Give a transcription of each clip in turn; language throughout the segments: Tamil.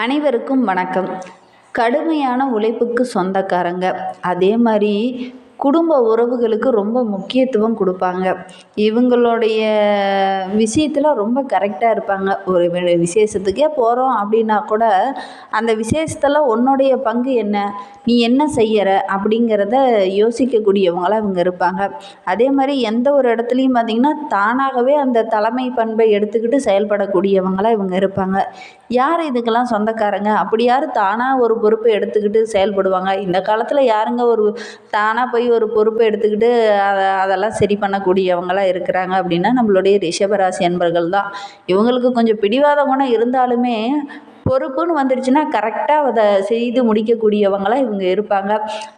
அனைவருக்கும் வணக்கம். கடுமையான உழைப்புக்கு சொந்தக்காரங்க. அதே மாதிரி குடும்ப உறவுகளுக்கு ரொம்ப முக்கியத்துவம் கொடுப்பாங்க. இவங்களுடைய விஷயத்தில் ரொம்ப கரெக்டாக இருப்பாங்க. ஒரு விசேஷத்துக்கே போகிறோம் அப்படின்னா கூட அந்த விசேஷத்தில் உன்னுடைய பங்கு என்ன? நீ என்ன செய்கிற அப்படிங்கிறத யோசிக்கக்கூடியவங்களாக இவங்க இருப்பாங்க. அதே மாதிரி எந்த ஒரு இடத்துலையும் பார்த்திங்கன்னா தானாகவே அந்த தலைமை பண்பை எடுத்துக்கிட்டு செயல்படக்கூடியவங்களாக இவங்க இருப்பாங்க. யார் இதுக்கெல்லாம் சொந்தக்காரங்க? அப்படி யார் தானாக ஒரு பொறுப்பை எடுத்துக்கிட்டு செயல்படுவாங்க? இந்த காலத்தில் யாருங்க ஒரு தானாக போய் ஒரு பொறுப்பை எடுத்துக்கிட்டு அதை அதெல்லாம் சரி பண்ணக்கூடியவங்களாம் இருக்கிறாங்க அப்படின்னா நம்மளுடைய ரிஷபராசி அன்பர்கள் தான். இவங்களுக்கு கொஞ்சம் பிடிவாத குணம் இருந்தாலுமே பொறுப்புன்னு வந்துடுச்சுன்னா கரெக்டாக அதை செய்து முடிக்கக்கூடியவங்களாக இவங்க இருப்பாங்க.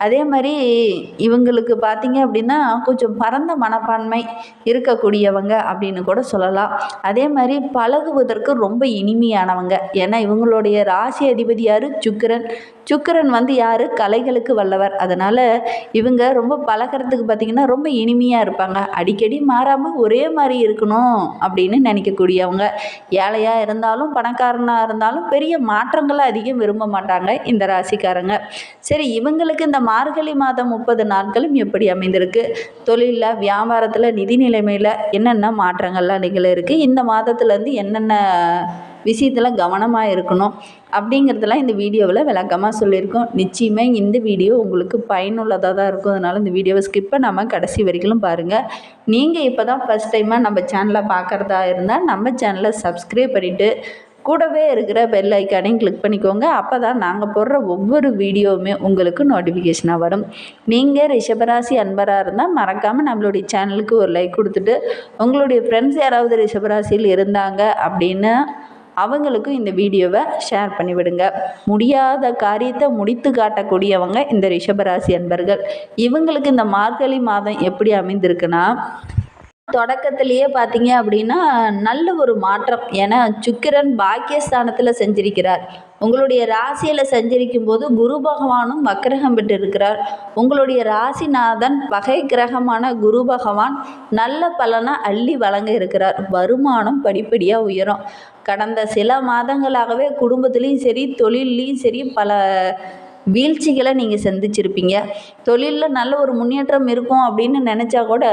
அதே மாதிரி இவங்களுக்கு பார்த்திங்க அப்படின்னா கொஞ்சம் பரந்த மனப்பான்மை இருக்கக்கூடியவங்க அப்படின்னு கூட சொல்லலாம். அதே மாதிரி பழகுவதற்கு ரொம்ப இனிமையானவங்க. ஏன்னா இவங்களுடைய ராசி அதிபதி யார்? சுக்கிரன். சுக்கரன் வந்து யார்? கலைகளுக்கு வல்லவர். அதனால் இவங்க ரொம்ப பழகிறதுக்கு பார்த்திங்கன்னா ரொம்ப இனிமையாக இருப்பாங்க. அடிக்கடி மாறாமல் ஒரே மாதிரி இருக்கணும் அப்படின்னு நினைக்கக்கூடியவங்க. ஏழையாக இருந்தாலும் பணக்காரனாக இருந்தாலும் பெரிய மாற்றங்களை அதிகம் விரும்ப மாட்டாங்க இந்த ராசிக்காரங்க. சரி இவங்களுக்கு இந்த மார்கழி மாதம் முப்பது நாட்களும் எப்படி அமைந்திருக்கு? தொழிலில் வியாபாரத்தில் நிதி நிலைமையில் என்னென்ன மாற்றங்கள்லாம் நிகழ இருக்குது இந்த மாதத்துலேருந்து என்னென்ன விஷயத்தில் கவனமாக இருக்கணும்? அப்படிங்கிறதெல்லாம் இந்த வீடியோவில் விளக்கமாக சொல்லியிருக்கோம். நிச்சயமே இந்த வீடியோ உங்களுக்கு பயனுள்ளதாக தான் இருக்கும். அதனால் இந்த வீடியோவை ஸ்கிப் பண்ணாமல் கடைசி வரைக்கும் பாருங்கள் நீங்கள் இப்போ தான் ஃபஸ்ட் டைமாக நம்ம சேனலை பார்க்குறதா இருந்தால் நம்ம சேனலை சப்ஸ்கிரைப் பண்ணிவிட்டு கூடவே இருக்கிற பெல் ஐக்கானையும் கிளிக் பண்ணிக்கோங்க. அப்போ தான் நாங்கள் போடுற ஒவ்வொரு வீடியோவுமே உங்களுக்கு நோட்டிஃபிகேஷனாக வரும். நீங்கள் ரிஷபராசி அன்பராக இருந்தால் மறக்காமல் நம்மளுடைய சேனலுக்கு ஒரு லைக் கொடுத்துட்டு உங்களுடைய ஃப்ரெண்ட்ஸ் யாராவது ரிஷபராசியில் இருந்தாங்க அப்படின்னு அவங்களுக்கும் இந்த வீடியோவை ஷேர் பண்ணிவிடுங்க. முடியாத காரியத்தை முடித்து காட்டக்கூடியவங்க இந்த ரிஷபராசி அன்பர்கள். இவங்களுக்கு இந்த மார்கழி மாதம் எப்படி அமைந்திருக்குன்னா தொடக்கத்திலேயே பார்த்தீங்க அப்படின்னா நல்ல ஒரு மாற்றம். ஏன்னா சுக்கிரன் பாக்கியஸ்தானத்தில் செஞ்சிருக்கிறார். உங்களுடைய ராசியில் சஞ்சரிக்கும் போது குரு பகவானும் வக்கிரகம் பெற்று இருக்கிறார் உங்களுடைய ராசிநாதன் பகை கிரகமான குரு பகவான் நல்ல பலனை அள்ளி வழங்க இருக்கிறார். வருமானம் படிப்படியாக உயரும். கடந்த சில மாதங்களாகவே குடும்பத்துலேயும் சரி தொழில்லையும் சரி பல வீழ்ச்சிகளை நீங்கள் சந்திச்சிருப்பீங்க. தொழிலில் நல்ல ஒரு முன்னேற்றம் இருக்கும் அப்படின்னு நினச்சா கூட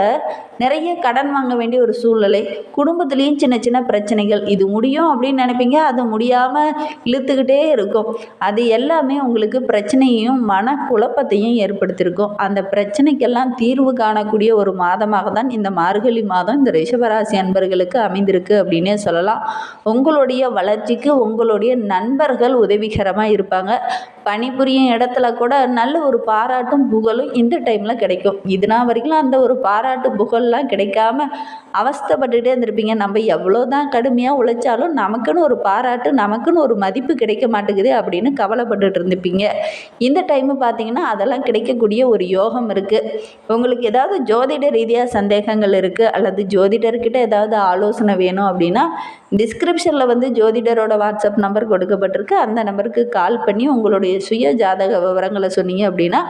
நிறைய கடன் வாங்க வேண்டிய ஒரு சூழ்நிலை. குடும்பத்துலேயும் சின்ன சின்ன பிரச்சனைகள். இது முடியும் அப்படின்னு நினைப்பீங்க. அது முடியாமல் இழுத்துக்கிட்டே இருக்கும். அது எல்லாமே உங்களுக்கு பிரச்சனையும் மன குழப்பத்தையும் ஏற்படுத்தியிருக்கும். அந்த பிரச்சனைக்கெல்லாம் தீர்வு காணக்கூடிய ஒரு மாதமாக தான் இந்த மார்கழி மாதம் இந்த ரிஷபராசி அன்பர்களுக்கு அமைந்திருக்கு அப்படின்னே சொல்லலாம். உங்களுடைய வளர்ச்சிக்கு உங்களுடைய நண்பர்கள் உதவிகரமாக இருப்பாங்க. பணிபுரிய பணிபுரியும் இடத்துல கூட நல்ல ஒரு பாராட்டும் புகழும் இந்த டைமில் கிடைக்கும். இதுனா வரைக்கும் அந்த ஒரு பாராட்டு புகழ்லாம் கிடைக்காம அவஸ்தப்பட்டுகிட்டே இருந்திருப்பீங்க. நம்ம எவ்வளோ தான் கடுமையாக உழைச்சாலும் நமக்குன்னு ஒரு பாராட்டு நமக்குன்னு ஒரு மதிப்பு கிடைக்க மாட்டேங்குது அப்படின்னு கவலைப்பட்டுட்டு இருந்திருப்பீங்க. இந்த டைமு பார்த்தீங்கன்னா அதெல்லாம் கிடைக்கக்கூடிய ஒரு யோகம் இருக்குது உங்களுக்கு ஏதாவது ஜோதிட ரீதியாக சந்தேகங்கள் இருக்குது அல்லது ஜோதிடர்கிட்ட ஏதாவது ஆலோசனை வேணும் அப்படின்னா டிஸ்கிரிப்ஷனில் வந்து ஜோதிடரோட வாட்ஸ்அப் நம்பர் கொடுக்கப்பட்டிருக்கு. அந்த நம்பருக்கு கால் பண்ணி உங்களுடைய சுய ஜாதக விவரங்களை சொன்னீங்க அப்படின்னா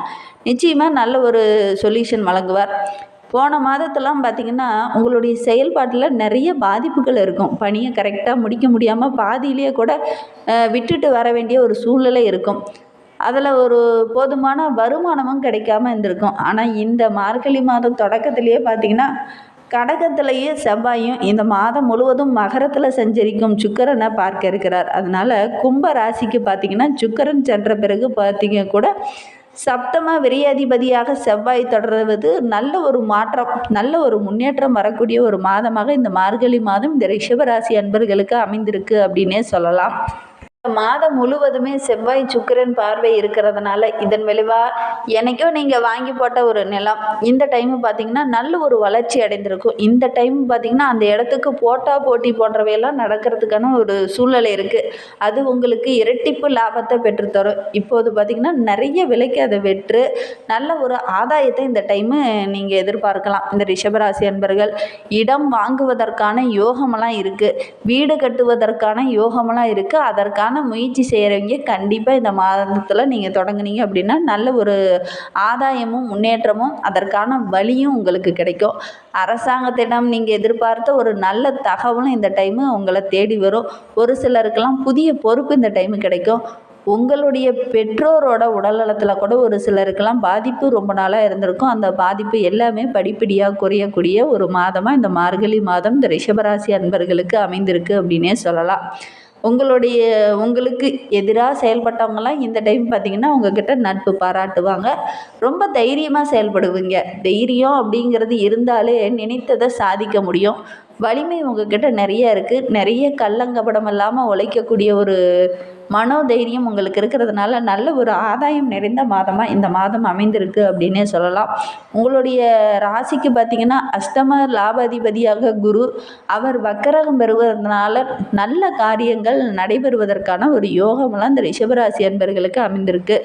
நிச்சயமாக நல்ல ஒரு சொல்யூஷன் வழங்குவார். போன மாதத்தெல்லாம் பார்த்திங்கன்னா உங்களுடைய செயல்பாட்டில் நிறைய பாதிப்புகள் இருக்கும். பணியை கரெக்டாக முடிக்க முடியாமல் பாதியிலேயே கூட விட்டுட்டு வர வேண்டிய ஒரு சூழ்நிலை இருக்கும். அதில் ஒரு போதுமான வருமானமும் கிடைக்காம இருந்திருக்கும். ஆனால் இந்த மார்கழி மாதம் தொடக்கத்திலேயே பார்த்திங்கன்னா கடகத்திலேயே செவ்வாயும் இந்த மாதம் முழுவதும் மகரத்தில் செஞ்சரிக்கும் சுக்கரனை பார்க்க இருக்கிறார். அதனால் கும்ப ராசிக்கு பார்த்திங்கன்னா சுக்கரன் சென்ற பிறகு பார்த்திங்க கூட சப்தம விரையாதிபதியாக செவ்வாய் தொடர்வது நல்ல ஒரு மாற்றம் நல்ல ஒரு முன்னேற்றம் வரக்கூடிய ஒரு மாதமாக இந்த மார்கழி மாதம் இந்த ரிஷபராசி அன்பர்களுக்கு அமைந்திருக்கு அப்படின்னே சொல்லலாம். மாதம் முழுவதுமே செவ்வாய் சுக்கிரன் பார்வை இருக்கிறதுனால இதன் விளைவாக எனக்கும் நீங்கள் வாங்கி போட்ட ஒரு நிலம். இந்த டைமு பார்த்தீங்கன்னா நல்ல ஒரு வளர்ச்சி அடைந்திருக்கும். இந்த டைம் பார்த்தீங்கன்னா அந்த இடத்துக்கு போட்டா போட்டி போன்றவையெல்லாம் நடக்கிறதுக்கான ஒரு சூழ்நிலை இருக்குது அது உங்களுக்கு இரட்டிப்பு லாபத்தை பெற்றுத்தரும். இப்போது பார்த்திங்கன்னா நிறைய விலைக்கு அதை வெற்று நல்ல ஒரு ஆதாயத்தை இந்த டைமு நீங்கள் எதிர்பார்க்கலாம். இந்த ரிஷபராசி அன்பர்கள் இடம் வாங்குவதற்கான யோகமெல்லாம் இருக்குது வீடு கட்டுவதற்கான யோகமெல்லாம் இருக்குது அதற்கான ஆனால் முயற்சி செய்கிறவங்க கண்டிப்பாக இந்த மாதத்தில் நீங்கள் தொடங்குனீங்க அப்படின்னா நல்ல ஒரு ஆதாயமும் முன்னேற்றமும் அதற்கான வழியும் உங்களுக்கு கிடைக்கும். அரசாங்கத்திடம் நீங்கள் எதிர்பார்த்த ஒரு நல்ல தகவலும் இந்த டைமு உங்களை தேடி வரும். ஒரு சிலருக்கெல்லாம் புதிய பொறுப்பு இந்த டைமு கிடைக்கும். உங்களுடைய பெற்றோரோட உடல்நலத்தில் கூட ஒரு சிலருக்கெல்லாம் பாதிப்பு ரொம்ப நாளாக இருந்திருக்கும். அந்த பாதிப்பு எல்லாமே படிப்படியாக குறையக்கூடிய ஒரு மாதமாக இந்த மார்கழி மாதம் இந்த ரிஷபராசி அன்பர்களுக்கு அமைந்திருக்கு அப்படின்னே சொல்லலாம். உங்களுடைய உங்களுக்கு எதிராக செயல்பட்டவங்களாம் இந்த டைம் பார்த்திங்கன்னா உங்ககிட்ட நட்பு பாராட்டுவாங்க. ரொம்ப தைரியமாக செயல்படுவீங்க. தைரியம் அப்படிங்கிறது இருந்தாலே நினைத்ததை சாதிக்க முடியும். வலிமை உங்ககிட்ட நிறைய இருக்குது நிறைய கள்ளங்கபடம் இல்லாமல் உழைக்கக்கூடிய ஒரு மனோதைரியம் உங்களுக்கு இருக்கிறதுனால நல்ல ஒரு ஆதாயம் நிறைந்த மாதமாக இந்த மாதம் அமைந்திருக்கு அப்படின்னே சொல்லலாம். உங்களுடைய ராசிக்கு பார்த்திங்கன்னா அஷ்டம லாபாதிபதியாக குரு அவர் வக்கரகம் பெறுவதனால நல்ல காரியங்கள் நடைபெறுவதற்கான ஒரு யோகமெல்லாம் இந்த ரிஷபராசி அன்பர்களுக்கு அமைந்திருக்கு.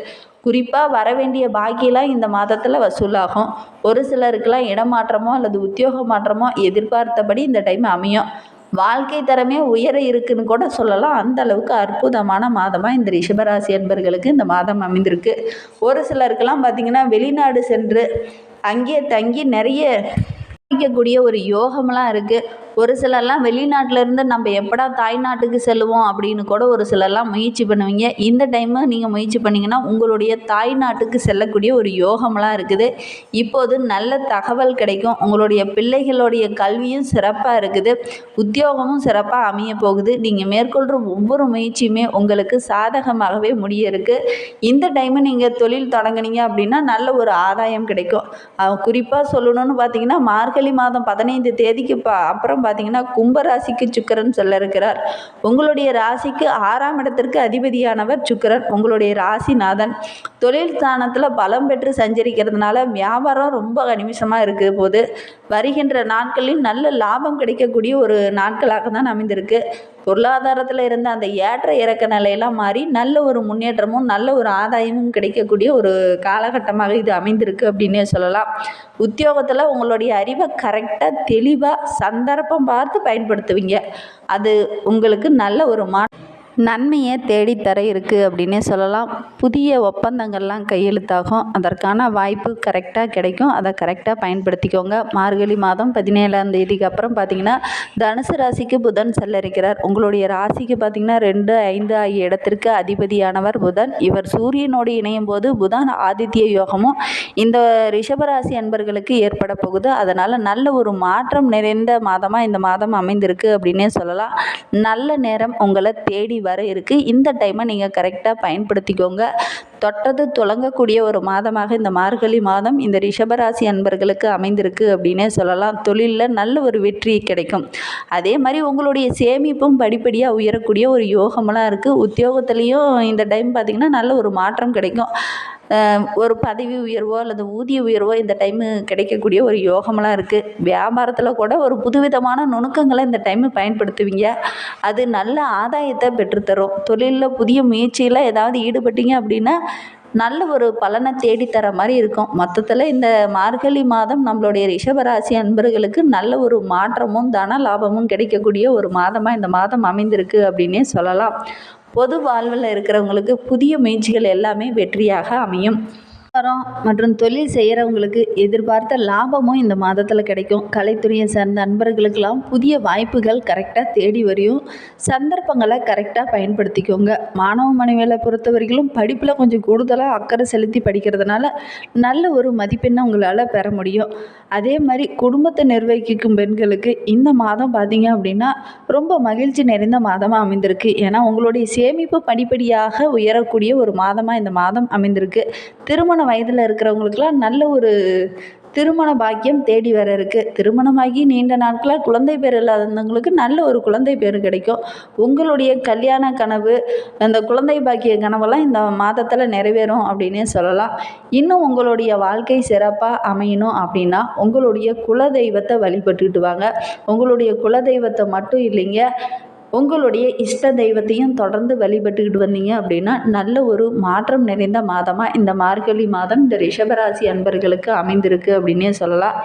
குறிப்பாக வர வேண்டிய பாக்கியெல்லாம் இந்த மாதத்தில் வசூலாகும். ஒரு சிலருக்கெல்லாம் இடமாற்றமோ அல்லது உத்தியோக மாற்றமோ எதிர்பார்த்தபடி இந்த டைம் அமையும். வாழ்க்கை தரமே உயர இருக்குன்னு கூட சொல்லலாம். அந்த அளவுக்கு அற்புதமான மாதமாக இந்த ரிஷபராசி என்பர்களுக்கு இந்த மாதம் அமைந்திருக்கு. ஒரு சிலருக்கெல்லாம் பார்த்திங்கன்னா வெளிநாடு சென்று அங்கேயே தங்கி நிறைய சாதிக்கக்கூடிய ஒரு யோகம்லாம் இருக்குது ஒரு சிலர்லாம் வெளிநாட்டிலேருந்து நம்ம எப்படா தாய்நாட்டுக்கு செல்லுவோம் அப்படின்னு கூட ஒரு சிலர்லாம் முயற்சி பண்ணுவீங்க. இந்த டைமு நீங்கள் முயற்சி பண்ணிங்கன்னா உங்களுடைய தாய்நாட்டுக்கு செல்லக்கூடிய ஒரு யோகம்லாம் இருக்குது. இப்போது நல்ல தகவல் கிடைக்கும். உங்களுடைய பிள்ளைகளுடைய கல்வியும் சிறப்பாக இருக்குது. உத்தியோகமும் சிறப்பாக அமைய போகுது. நீங்கள் மேற்கொள்கிற ஒவ்வொரு முயற்சியுமே உங்களுக்கு சாதகமாகவே முடிய இருக்குது இந்த டைமு நீங்கள் தொழில் தொடங்குனீங்க அப்படின்னா நல்ல ஒரு ஆதாயம் கிடைக்கும். குறிப்பாக சொல்லணும்னு பார்த்தீங்கன்னா மார்கழி மாதம் பதினைந்து தேதிக்கு ப அப்புறம் பார்த்தீங்கன்னா கும்பராசிக்கு சுக்கரன் சொல்ல இருக்கிறார். உங்களுடைய ராசிக்கு ஆறாம் இடத்திற்கு அதிபதியானவர் சுக்கரன். உங்களுடைய ராசிநாதன் தொழில் ஸ்தானத்தில் பலம் பெற்று சஞ்சரிக்கிறதுனால வியாபாரம் ரொம்ப கனிமிஷமாக இருக்குது போது வருகின்ற நாட்களில் நல்ல லாபம் கிடைக்கக்கூடிய ஒரு நாட்களாக தான் அமைந்திருக்கு. பொருளாதாரத்தில் இருந்த அந்த ஏற்ற இறக்க நிலையெல்லாம் மாறி நல்ல ஒரு முன்னேற்றமும் நல்ல ஒரு ஆதாயமும் கிடைக்கக்கூடிய ஒரு காலகட்டமாக இது அமைந்திருக்கு அப்படின்னே சொல்லலாம். உத்தியோகத்தில் உங்களுடைய அறிவை கரெக்டாக தெளிவாக சந்தர்ப்பம் பார்த்து பயன்படுத்துவீங்க. அது உங்களுக்கு நல்ல ஒரு மா நன்மையை தேடித்தர இருக்குது அப்படின்னே சொல்லலாம். புதிய ஒப்பந்தங்கள்லாம் கையெழுத்தாகும். அதற்கான வாய்ப்பு கரெக்டாக கிடைக்கும். அதை கரெக்டாக பயன்படுத்திக்கோங்க. மார்கழி மாதம் பதினேழாம் தேதிக்கு அப்புறம் பார்த்தீங்கன்னா தனுசு ராசிக்கு புதன் செல்லரிக்கிறார். உங்களுடைய ராசிக்கு பார்த்தீங்கன்னா ரெண்டு ஐந்து ஆகிய இடத்திற்கு அதிபதியானவர் புதன். இவர் சூரியனோடு இணையும் போது புதன் ஆதித்ய யோகமும் இந்த ரிஷபராசி அன்பர்களுக்கு ஏற்பட போகுது. அதனால் நல்ல ஒரு மாற்றம் நிறைந்த மாதமாக இந்த மாதம் அமைந்திருக்கு அப்படின்னே சொல்லலாம். நல்ல நேரம் உங்களை தேடி வர இருக்குது இந்த டைமை நீங்கள் கரெக்டாக பயன்படுத்திக்கோங்க. தொட்டது தொடங்கக்கூடிய ஒரு மாதமாக இந்த மார்கழி மாதம் இந்த ரிஷபராசி அன்பர்களுக்கு அமைந்திருக்கு அப்படின்னே சொல்லலாம். தொழிலில் நல்ல ஒரு வெற்றி கிடைக்கும். அதே மாதிரி உங்களுடைய சேமிப்பும் படிப்படியாக உயரக்கூடிய ஒரு யோகமெல்லாம் இருக்குது உத்தியோகத்துலேயும் இந்த டைம் பார்த்திங்கன்னா நல்ல ஒரு மாற்றம் கிடைக்கும். ஒரு பதவி உயர்வோ அல்லது ஊதிய உயர்வோ இந்த டைமு கிடைக்கக்கூடிய ஒரு யோகமெல்லாம் இருக்குது வியாபாரத்தில் கூட ஒரு புதுவிதமான நுணுக்கங்களை இந்த டைமு பயன்படுத்துவீங்க. அது நல்ல ஆதாயத்தை பெற்றுத்தரும். தொழிலில் புதிய முயற்சியில் ஏதாவது ஈடுபட்டீங்க அப்படின்னா நல்ல ஒரு பலனை தேடித்தர மாதிரி இருக்கும். மொத்தத்தில் இந்த மார்கழி மாதம் நம்மளுடைய ரிஷபராசி அன்பர்களுக்கு நல்ல ஒரு மாற்றமும் தன லாபமும் கிடைக்கக்கூடிய ஒரு மாதமாக இந்த மாதம் அமைந்திருக்கு அப்படின்னே சொல்லலாம். பொது வாழ்வில் இருக்கிறவங்களுக்கு புதிய முயற்சிகள் எல்லாமே வெற்றியாக அமையும். வியாபாரம் மற்றும் தொழில் செய்கிறவங்களுக்கு எதிர்பார்த்த லாபமும் இந்த மாதத்தில் கிடைக்கும். கலைத்துறையை சார்ந்த நண்பர்களுக்கெல்லாம் புதிய வாய்ப்புகள் கரெக்டாக தேடி வரையும். சந்தர்ப்பங்களை கரெக்டாக பயன்படுத்திக்கோங்க. மாணவ மனைவியில் பொறுத்த வரைக்கும் படிப்பில் கொஞ்சம் கூடுதலாக அக்கறை செலுத்தி படிக்கிறதுனால நல்ல ஒரு மதிப்பெண்ணை உங்களால் பெற முடியும். அதே மாதிரி குடும்பத்தை நிர்வகிக்கும் பெண்களுக்கு இந்த மாதம் பார்த்தீங்க அப்படின்னா ரொம்ப மகிழ்ச்சி நிறைந்த மாதமாக அமைந்திருக்கு. ஏன்னா உங்களுடைய சேமிப்பு படிப்படியாக உயரக்கூடிய ஒரு மாதமாக இந்த மாதம் அமைந்திருக்கு. திருமண வயதில் இருக்கிறவங்களுக்குலாம் நல்ல ஒரு திருமண பாக்கியம் தேடி வர இருக்குது திருமணமாகி நீண்ட நாட்களாக குழந்தை பேர் இல்லாதவங்களுக்கு நல்ல ஒரு குழந்தை பேர் கிடைக்கும். உங்களுடைய கல்யாண கனவு அந்த குழந்தை பாக்கிய கனவெல்லாம் இந்த மாதத்தில் நிறைவேறும் அப்படின்னே சொல்லலாம். இன்னும் உங்களுடைய வாழ்க்கை சிறப்பாக அமையணும் அப்படின்னா உங்களுடைய குலதெய்வத்தை வழிபட்டுக்கிட்டு வாங்க. உங்களுடைய குலதெய்வத்தை மட்டும் இல்லைங்க உங்களுடைய இஷ்ட தெய்வத்தையும் தொடர்ந்து வழிபட்டுக்கிட்டு வந்தீங்க அப்படின்னா நல்ல ஒரு மாற்றம் நிறைந்த மாதமாக இந்த மார்கழி மாதம் இந்த ரிஷபராசி அன்பர்களுக்கு அமைந்திருக்கு அப்படின்னே சொல்லலாம்.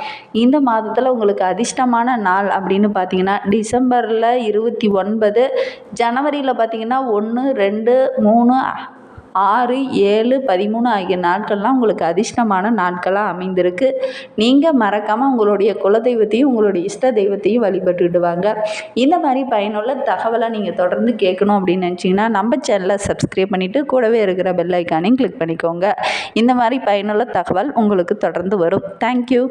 இந்த மாதத்தில் உங்களுக்கு அதிர்ஷ்டமான நாள் அப்படின்னு பார்த்தீங்கன்னா டிசம்பரில் இருபத்தி ஒன்பது ஜனவரியில் பார்த்தீங்கன்னா ஒன்று ரெண்டு மூணு ஆறு ஏழு பதிமூணு ஆகிய நாட்கள்லாம் உங்களுக்கு அதிர்ஷ்டமான நாட்களாக அமைந்திருக்கு. நீங்கள் மறக்காமல் உங்களுடைய குலதெய்வத்தையும் உங்களுடைய இஷ்ட தெய்வத்தையும் வழிபட்டுக்கிட்டு வாங்க இந்த மாதிரி பயனுள்ள தகவலை நீங்கள் தொடர்ந்து கேட்கணும் அப்படின்னு நினச்சிங்கன்னா நம்ம சேனலை சப்ஸ்கிரைப் பண்ணிவிட்டு கூடவே இருக்கிற பெல் ஐக்கானையும் கிளிக் பண்ணிக்கோங்க. இந்த மாதிரி பயனுள்ள தகவல் உங்களுக்கு தொடர்ந்து வரும். தேங்க்யூ